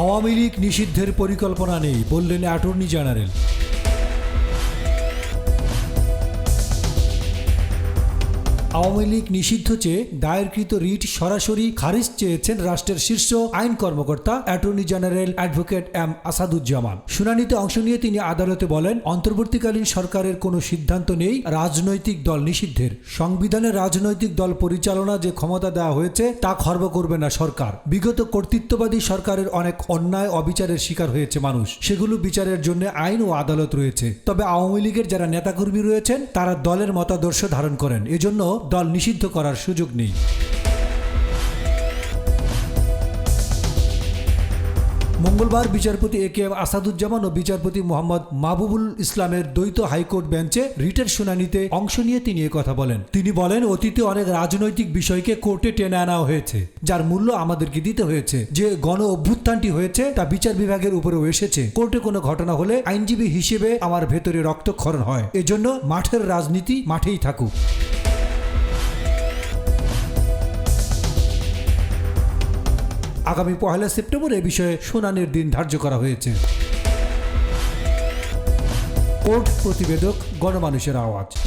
আওয়ামী লীগ নিষিদ্ধের পরিকল্পনা নেই বললেন অ্যাটর্নি জেনারেল। আওয়ামী লীগ নিষিদ্ধ চেয়ে দায়েরকৃত রিট সরাসরি খারিজ চেয়েছেন রাষ্ট্রের শীর্ষ আইন কর্মকর্তা attorney general advocate M Asaduzzaman. শুনানিতে অংশ নিয়ে তিনি আদালতে বলেন, অন্তর্বর্তীকালীন সরকারের কোনো সিদ্ধান্ত নেই, রাজনৈতিক দল নিষিদ্ধের। সংবিধানে রাজনৈতিক দল পরিচালনা যে ক্ষমতা দেওয়া হয়েছে, তা খর্ব করবে না সরকার। বিগত কর্তৃত্ববাদী সরকারের অনেক অন্যায় অবিচারের শিকার হয়েছে মানুষ। সেগুলো বিচারের জন্য আইন ও আদালত রয়েছে। তবে আওয়ামী লীগের যারা নেতাকর্মী রয়েছেন, তারা দলের মতাদর্শ ধারণ করেন। এজন্য দল নিষিদ্ধ করার সুযোগ নেই। মঙ্গলবার বিচারপতি এ কে এম আসাদুজ্জামান ও বিচারপতি মোহাম্মদ মাহবুবুল ইসলামের দ্বৈত হাইকোর্ট বেঞ্চে রিটের শুনানিতে অংশ নিয়ে তিনি কথা বলেন। তিনি বলেন, অতীতে অনেক রাজনৈতিক বিষয়কে কোর্টে টেনে আনা হয়েছে, যার মূল্য আমাদেরকে দিতে হয়েছে। যে গণ অভ্যুত্থানটি হয়েছে, তা বিচার বিভাগের উপরেও এসেছে। কোর্টে কোনো ঘটনা হলে আইনজীবী হিসেবে আমার ভেতরে রক্তক্ষরণ হয়। এজন্য মাঠের রাজনীতি মাঠেই থাকুক। আগামী পহেলা সেপ্টেম্বর এ বিষয়ে শুনানির দিন ধার্য করা হয়েছে। কোর্ট প্রতিবেদক গণমানুষের আওয়াজ।